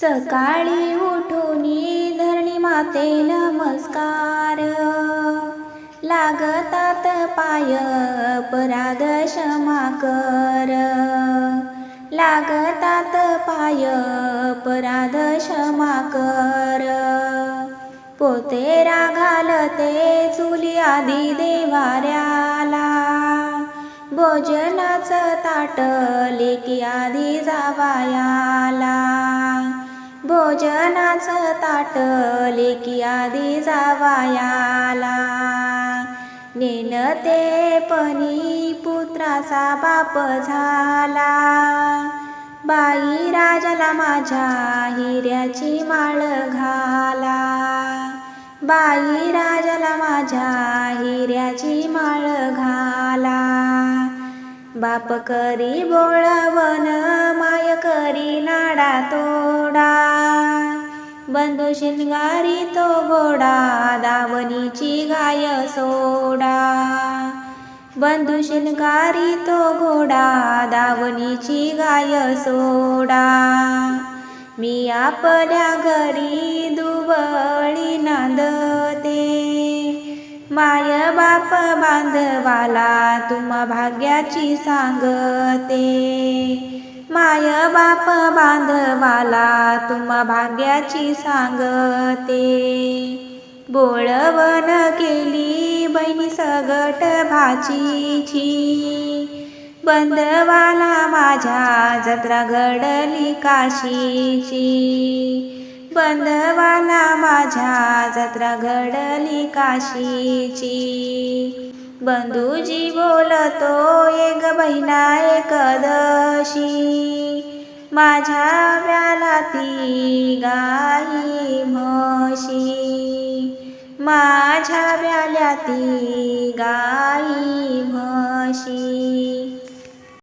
सकाळी उठून धरणी माते नमस्कार. लागतात पाय अपराध क्षमा कर. लागतात पाय अपराध क्षमा कर. पोते घालते चुली आधी देवाऱ्याला. भोजनाचं ताट लेकी आधी जावाया. भोजनाचं ताट लेकी आधी जावायाला नेनते पणी पुत्राचा बाप झाला. बाई राजाला माझ्या हिऱ्याची माळ घाला. बाई राजाला माझ्या हिऱ्याची माळ घाला. बाप करी बोळवण बंधू शिंगारी तो घोडा दावणीची गाय सोडा. बंधू शिंगारी तो घोडा दावणीची गाय सोडा. मी आपल्या घरी दुबळी नांदते. माय बाप बांधवाला तुम्हा भाग्याची सांगते. बाप बांधवाला तुम्हा भाग्याची सांगते. बोळवण केली बहिणी सगट भाचीची. बंधवाला माझ्या जत्रा घडली काशीची. बंधवाला माझ्या जत्रा घडली काशीची. बंधूजी बोलतो एक बहिणा एकदशी माझ्या व्याला ती गाई म्हशी. माझ्या व्याल्या ती गाई म्हशी.